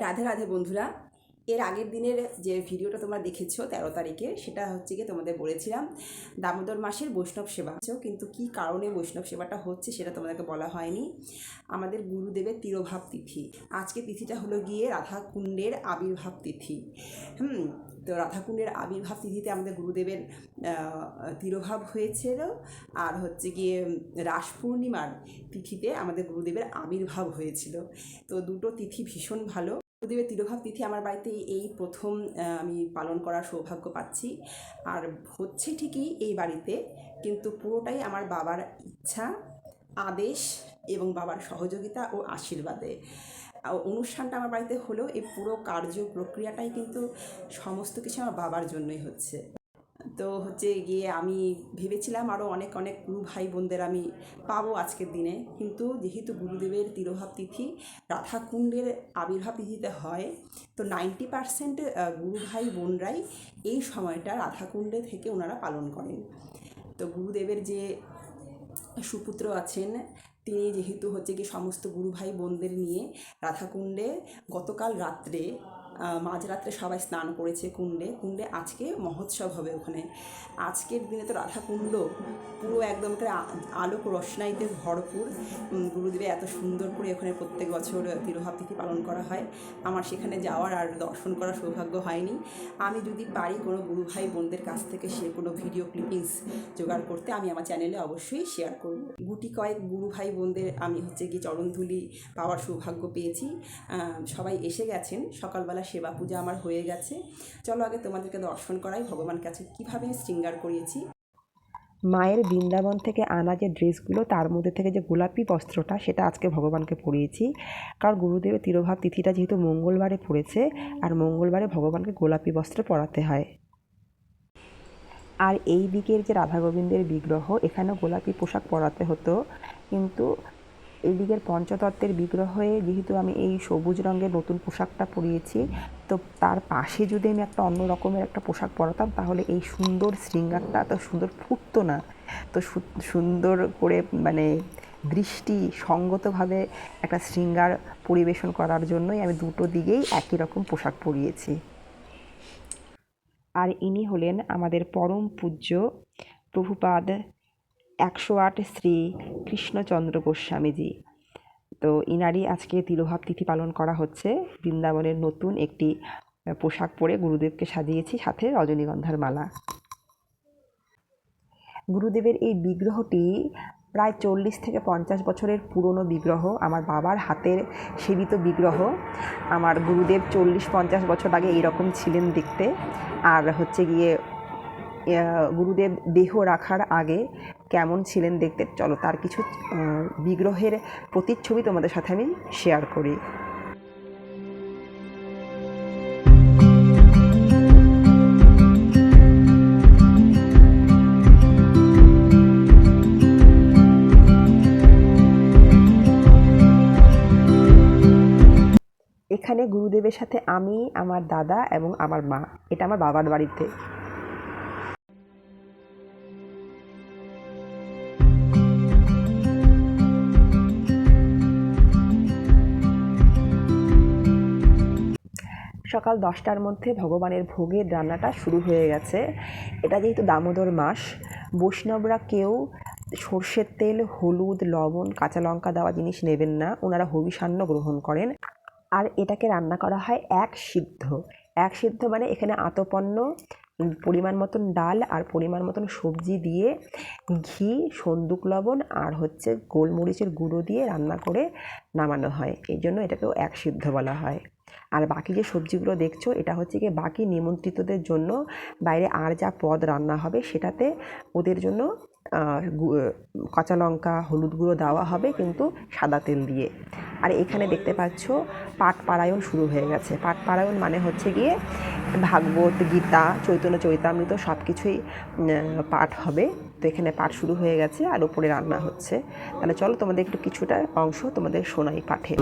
রাধে রাধে বন্ধুরা। এর আগের দিনের যে ভিডিওটা তোমরা দেখেছ তেরো তারিখে, সেটা হচ্ছে গিয়ে তোমাদের বলেছিলাম, দামোদর মাসের বৈষ্ণব সেবা। কিন্তু কি কারণে বৈষ্ণব সেবাটা হচ্ছে সেটা তোমাদেরকে বলা হয়নি। আমাদের গুরুদেবের তিরোভাব তিথি। আজকে তিথিটা হলো গিয়ে রাধাকুণ্ডের আবির্ভাব তিথি। হুম, তো রাধাকুণ্ডের আবির্ভাব তিথিতে আমাদের গুরুদেবের তিরোভাব হয়েছিল। আর হচ্ছে গিয়ে রাস পূর্ণিমার তিথিতে আমাদের গুরুদেবের আবির্ভাব হয়েছিল। তো দুটো তিথি ভীষণ ভালো। গুরুদেবের তিরোভাব তিথি আমার বাড়িতে এই প্রথম আমি পালন করার সৌভাগ্য পাচ্ছি। আর হচ্ছে ঠিকই এই বাড়িতে, কিন্তু পুরোটাই আমার বাবার ইচ্ছা, আদেশ এবং বাবার সহযোগিতা ও আশীর্বাদে। অনুষ্ঠানটা আমার বাড়িতে হলেও এই পুরো কার্য প্রক্রিয়াটাই কিন্তু সমস্ত কিছু আমার বাবার জন্যই হচ্ছে। তো হচ্ছে গিয়ে আমি ভেবেছিলাম আরও অনেক অনেক গুরু ভাই বোনদের আমি পাবো আজকের দিনে। কিন্তু যেহেতু গুরুদেবের তিরোভাব তিথি রাধাকুণ্ডের আবির্ভাব তিথিতে হয়, তো নাইনটি পারসেন্ট গুরু ভাই বোনরাই এই সময়টা রাধাকুণ্ডে থেকে ওনারা পালন করেন। তো গুরুদেবের যে সুপুত্র আছেন, তিনি যেহেতু হচ্ছে কি সমস্ত গুরু ভাই বোনদের নিয়ে রাধাকুণ্ডে গতকাল রাত্রে মাঝরাত্রে সবাই স্নান করেছে কুণ্ডে। কুণ্ডে আজকে মহোৎসব হবে ওখানে। আজকের দিনে তো রাধাকুণ্ড পুরো একদম করে আলোক রসনাইতে ভরপুর। গুরুদেবে এত সুন্দর করে ওখানে প্রত্যেক বছর তিরোভাব তিথি পালন করা হয়। আমার সেখানে যাওয়ার আর দর্শন করার সৌভাগ্য হয়নি। আমি যদি পারি কোনো গুরু ভাই বোনদের কাছ থেকে সে কোনো ভিডিও ক্লিপিংস জোগাড় করতে, আমি আমার চ্যানেলে অবশ্যই শেয়ার করব। গুটি কয়েক গুরু ভাই বোনদের আমি হচ্ছে গিয়ে চরণধুলি পাওয়ার সৌভাগ্য পেয়েছি। সবাই এসে গেছেন। সকালবেলা সেবা পূজা আমার হয়ে গেছে। চলো আগে তোমাদেরকে দর্শন করাই ভগবান কাছে কীভাবে শৃঙ্গার করিয়েছি। মায়ের বৃন্দাবন থেকে আনা যে ড্রেসগুলো, তার মধ্যে থেকে যে গোলাপি বস্ত্রটা, সেটা আজকে ভগবানকে পরিয়েছি। কারণ গুরুদেবের তিরোভাব তিথিটা যেহেতু মঙ্গলবারে পড়েছে, আর মঙ্গলবারে ভগবানকে গোলাপি বস্ত্র পরাতে হয়। আর এই দিকের যে রাধা গোবিন্দের বিগ্রহ, এখানেও গোলাপি পোশাক পরাতে হতো। কিন্তু এই দিকের পঞ্চতত্ত্বের বিগ্রহে যেহেতু আমি এই সবুজ রঙের নতুন পোশাকটা পরিয়েছি, তো তার পাশে যদি আমি একটা অন্য রকমের একটা পোশাক পরাতাম, তাহলে এই সুন্দর শৃঙ্গারটা এত সুন্দর ফুটতো না। তো সুন্দর করে মানে দৃষ্টি সঙ্গতভাবে একটা শৃঙ্গার পরিবেশন করার জন্যই আমি দুটো দিকেই একই রকম পোশাক পরিয়েছি। আর ইনি হলেন আমাদের পরম পূজ্য প্রভুপাদ একশো আট শ্রী কৃষ্ণচন্দ্র গোস্বামীজি। তো ইনারই আজকে তিরোভাব তিথি পালন করা হচ্ছে। বৃন্দাবনের নতুন একটি পোশাক পরে গুরুদেবকে সাজিয়েছি সাথে রজনীগন্ধার মালা। গুরুদেবের এই বিগ্রহটি প্রায় চল্লিশ থেকে পঞ্চাশ বছরের পুরনো বিগ্রহ, আমার বাবার হাতের সেবিত বিগ্রহ। আমার গুরুদেব চল্লিশ পঞ্চাশ বছর আগে এরকম ছিলেন দেখতে। আর হচ্ছে গিয়ে গুরুদেব দেহ রাখার আগে কেমন ছিলেন দেখতে, চলো তার কিছু বিগ্রহের প্রতিচ্ছবি তোমাদের সাথে আমি শেয়ার করি। এখানে গুরুদেবের সাথে আমি, আমার দাদা এবং আমার মা, এটা আমার বাবার বাড়িতে। সকাল দশটার মধ্যে ভগবানের ভোগের রান্নাটা শুরু হয়ে গেছে। এটা যেহেতু দামোদর মাস, বৈষ্ণবরা কেউ সর্ষের তেল, হলুদ, লবণ, কাঁচা লঙ্কা দেওয়া জিনিস নেবেন না। ওনারা হবিষান্ন গ্রহণ করেন। আর এটাকে রান্না করা হয় এক সিদ্ধ। এক সিদ্ধ মানে এখানে আতপন্ন পরিমাণ মতন ডাল আর পরিমাণ মতন সবজি দিয়ে ঘি, সন্দুক লবণ আর হচ্ছে গোলমরিচের গুঁড়ো দিয়ে রান্না করে নামানো হয়। এই জন্য এটাকেও এক সিদ্ধ বলা হয়। আর বাকি যে সবজিগুলো দেখছ, এটা হচ্ছে কি বাকি নিমন্ত্রিতদের জন্য বাইরে আর যা পদ রান্না হবে সেটাতে ওদের জন্য কাঁচা লঙ্কা, হলুদ গুঁড়ো দেওয়া হবে কিন্তু সাদা তেল দিয়ে। আর এখানে দেখতে পাচ্ছ পাঠ পারায়ণ শুরু হয়ে গেছে। পাঠ পারায়ণ মানে হচ্ছে গিয়ে ভাগবত, গীতা, চৈতন্য চৈতামৃত সব কিছুই পাঠ হবে। তো এখানে পাঠ শুরু হয়ে গেছে আর উপরে রান্না হচ্ছে। তাহলে চলো তোমাদের একটু কিছুটা অংশ তোমাদের শোনাই পাঠে।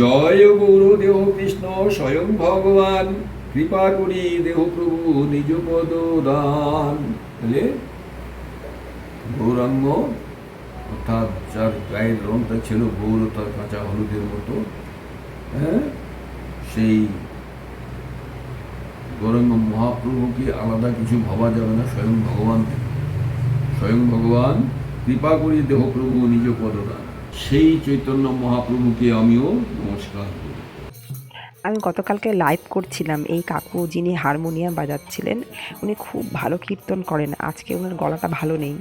জয় গুরুদেব কৃষ্ণ স্বয়ং ভগবান। কৃপা করি দেহ প্রভু নিজ পদ দান। গৌরাঙ্গ, অর্থাৎ যার গায়ের রংটা ছিল গৌরতা কাঁচা হলুদের মতো হ্যাঁ? সেই গৌরাঙ্গ মহাপ্রভুকে আলাদা কিছু ভাবা যাবে না, স্বয়ং ভগবান স্বয়ং ভগবান কৃপা করি দেহপ্রভু নিজ পদদান। সেই চৈতন্য মহাপ্রভুকে আমিও নমস্কার করি। আমি গতকালকে লাইভ করছিলাম, এই কাকু যিনি হারমোনিয়াম বাজাচ্ছিলেন, উনি খুব ভালো কীর্তন করেন। আজকে ওনার গলাটা ভালো নেই,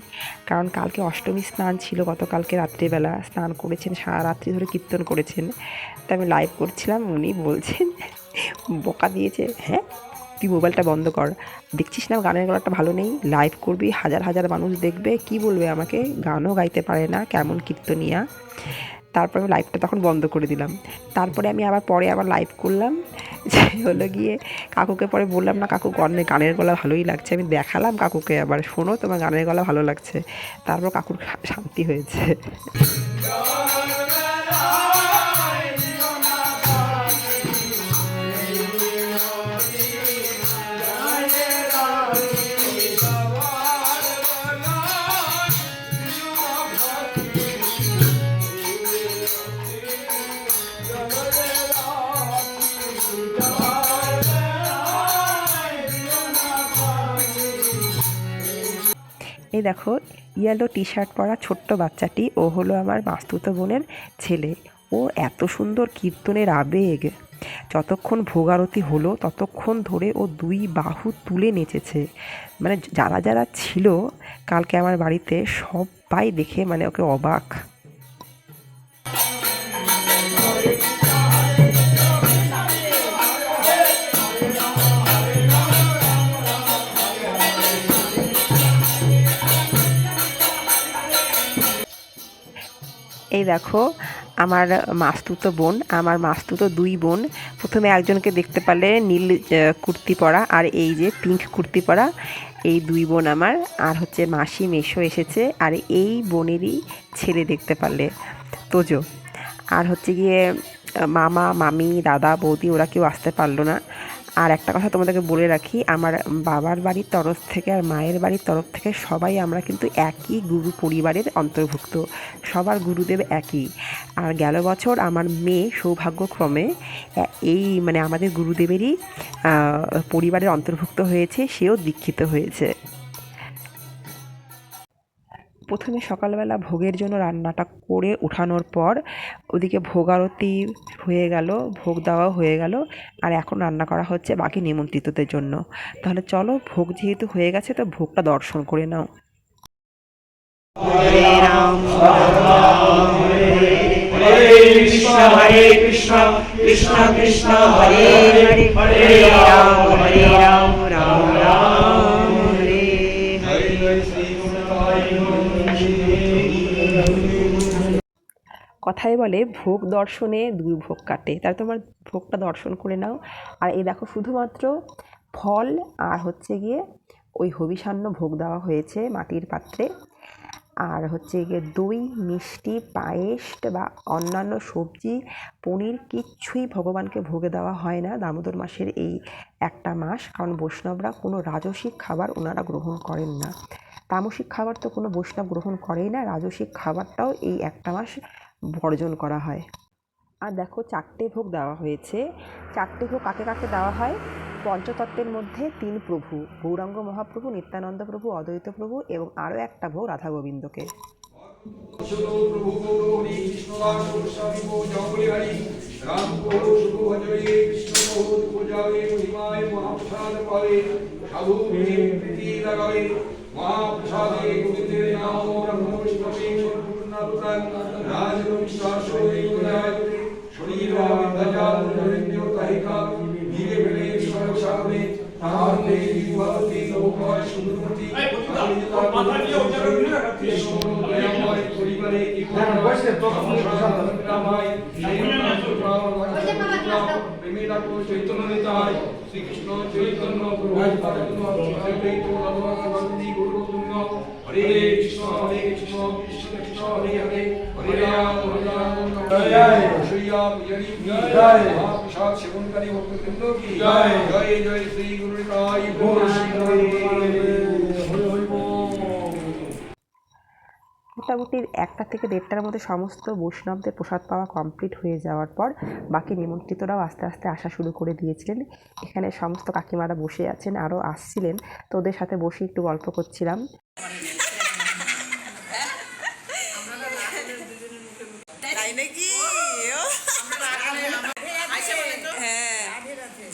কারণ কালকে অষ্টমী স্নান ছিল গতকালকে রাত্রিবেলা, স্নান করেছেন, সারা রাত্রি ধরে কীর্তন করেছেন। তা আমি লাইভ করছিলাম, উনি বলছেন, বকা দিয়েছে হ্যাঁ তুই মোবাইলটা বন্ধ কর। দেখছিস না গানের গলাটা ভালো নেই? লাইভ করবি, হাজার হাজার মানুষ দেখবে, কি বলবে আমাকে? গানও গাইতে পারে না, কেমন কীর্তনিয়া? তারপর আমি লাইভটা তখন বন্ধ করে দিলাম। তারপরে আমি আবার পরে আবার লাইভ করলাম। যে হলো গিয়ে কাকুকে পরে বললাম, না কাকু গানের গানের গলা ভালোই লাগছে। আমি দেখালাম কাকুকে আবার, শোনো, তোমার গানের গলা ভালো লাগছে। তারপর কাকুর শান্তি হয়েছে। এই দেখো ইয়েলো টি শার্ট পরা ছোট্ট বাচ্চাটি, ও হলো আমার বাস্তুত বোনের ছেলে। ও এত সুন্দর কীর্তনের আবেগ। যতক্ষণ ভোগারতি হলো, ততক্ষণ ধরে ও দুই বাহু তুলে নেচেছে। মানে যারা যারা ছিল, কালকে আমার বাড়িতে সবাই দেখে মানে ওকে অবাক। এই দেখো, আমার মাস্তুতো বোন, আমার মাস্তুতো দুই বোন। প্রথমে একজনকে দেখতে পারলে নীল কুর্তি পরা আর এই যে পিঙ্ক কুর্তি পরা। এই দুই বোন আমার। আর হচ্ছে মাসি মেশো এসেছে আর এই বোনেরই ছেলে দেখতে পারলে, তোজো। আর হচ্ছে গিয়ে মামা, মামি, দাদা, বৌদি, ওরা কেউ আসতে পারল না। আর একটা কথা তোমাদেরকে বলে রাখি, আমার বাবার বাড়ির তরফ থেকে আর মায়ের বাড়ির তরফ থেকে সবাই আমরা কিন্তু একই গুরু পরিবারের অন্তর্ভুক্ত। সবার গুরুদেব একই। আর গেল বছর আমার মেয়ে সৌভাগ্যক্রমে এই মানে আমাদের গুরুদেবেরই পরিবারের অন্তর্ভুক্ত হয়েছে, সেও দীক্ষিত হয়েছে। প্রথমে সকালবেলা ভোগের জন্য রান্নাটা করে উঠানোর পর ওদিকে ভোগ আরতি হয়ে গেল, ভোগ দেওয়া হয়ে গেল, আর এখন রান্না করা হচ্ছে বাকি নিমন্ত্রিতদের জন্য। তাহলে চলো, ভোগ যেহেতু হয়ে গেছে তো ভোগটা দর্শন করে নাও। কৃষ্ণ কৃষ্ণ কৃষ্ণ, হরে হরে হরে রাম হরে রাম কথায় বলে, ভোগ দর্শনে দুই ভোগ কাটে। তাহলে তোমার ভোগটা দর্শন করে নাও। আর এই দেখো, শুধুমাত্র ফল আর হচ্ছে গিয়ে ওই হবিষান্ন ভোগ দেওয়া হয়েছে মাটির পাত্রে। আর হচ্ছে গিয়ে দই, মিষ্টি, পায়েস বা অন্যান্য সবজি, পনির কিচ্ছুই ভগবানকে ভোগে দেওয়া হয় না দামোদর মাসের এই একটা মাস। কারণ বৈষ্ণবরা কোনো রাজসিক খাবার ওনারা গ্রহণ করেন না। তামসিক খাবার তো কোনো বৈষ্ণব গ্রহণ করেই না, রাজসিক খাবারটাও এই একটা মাস বর্জন করা হয়। আর দেখো চারটে ভোগ দেওয়া হয়েছে। চারটে ভোগ কাকে কাকে দেওয়া হয়? পঞ্চতত্ত্বের মধ্যে তিন প্রভু, গৌরাঙ্গ মহাপ্রভু, নিত্যানন্দ প্রভু, অদ্বৈত প্রভু এবং আরও একটা ভোগ রাধা গোবিন্দকে। বিষ্ণবে সম্পূর্ণাবতার রাজ বিশ্বাস শরীর বিদ্যাজাল ধরেন্দ্র তাহিকা ধীরে ভেলে পরিবারে চৈতন্য নিতাই শ্রীকৃষ্ণ চৈতন্য প্রভু হরে কৃষ্ণ হরে কৃষ্ণ কৃষ্ণ কৃষ্ণ হরে হরে হরে রাম হরে রাম প্রসাদ সেবনকারী ভক্তবৃন্দ কি? জয়। জয় শ্রী গুরু নিতাই গৌর শ্রী হরে হরে বল। মোটামুটি একটা থেকে দেড়টার মধ্যে সমস্ত বৈষ্ণবদের প্রসাদ পাওয়া কমপ্লিট হয়ে যাওয়ার পর বাকি নিমন্ত্রিতরাও আস্তে আস্তে আসা শুরু করে দিয়েছিলেন। এখানে সমস্ত কাকিমারা বসে আছেন, আরও আসছিলেন। তো ওদের সাথে বসে একটু গল্প করছিলাম। হ্যাঁ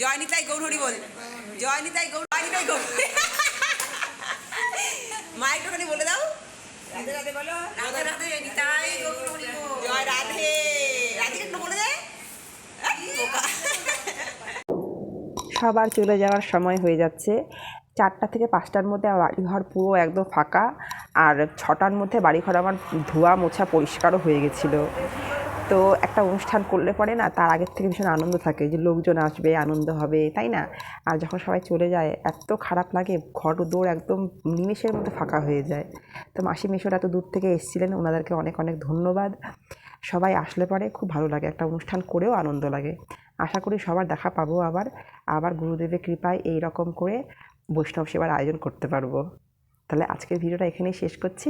জয় নিতাই গৌর হরি বল। জয় গৌর জয় গৌর মা বলে দাও। রাধে রাধে বলো। রাধে রাধে নিতাই গৌর হরি বল। জয় রাধে। রাধে একটু বলে দে। সবার চলে যাওয়ার সময় হয়ে যাচ্ছে। চারটা থেকে পাঁচটার মধ্যে আমার বাড়িঘর পুরো একদম ফাঁকা। আর ছটার মধ্যে বাড়িঘর আমার ধোয়া মোছা পরিষ্কারও হয়ে গেছিল। তো একটা অনুষ্ঠান করলে পরে না তার আগের থেকে ভীষণ আনন্দ থাকে যে লোকজন আসবে, আনন্দ হবে, তাই না? আর যখন সবাই চলে যায়, এত খারাপ লাগে, ঘর দৌড় একদম নিমেষের মধ্যে ফাঁকা হয়ে যায়। তো মাসি মেশোর এত দূর থেকে এসেছিলেন, ওনাদেরকে অনেক অনেক ধন্যবাদ। সবাই আসলে পরে খুব ভালো লাগে, একটা অনুষ্ঠান করেও আনন্দ লাগে। আশা করি সবার দেখা পাবো আবার আবার গুরুদেবের কৃপায় এই রকম করে বৈষ্ণব সেবার আয়োজন করতে পারব। তাহলে আজকের ভিডিওটা এখানেই শেষ করছি।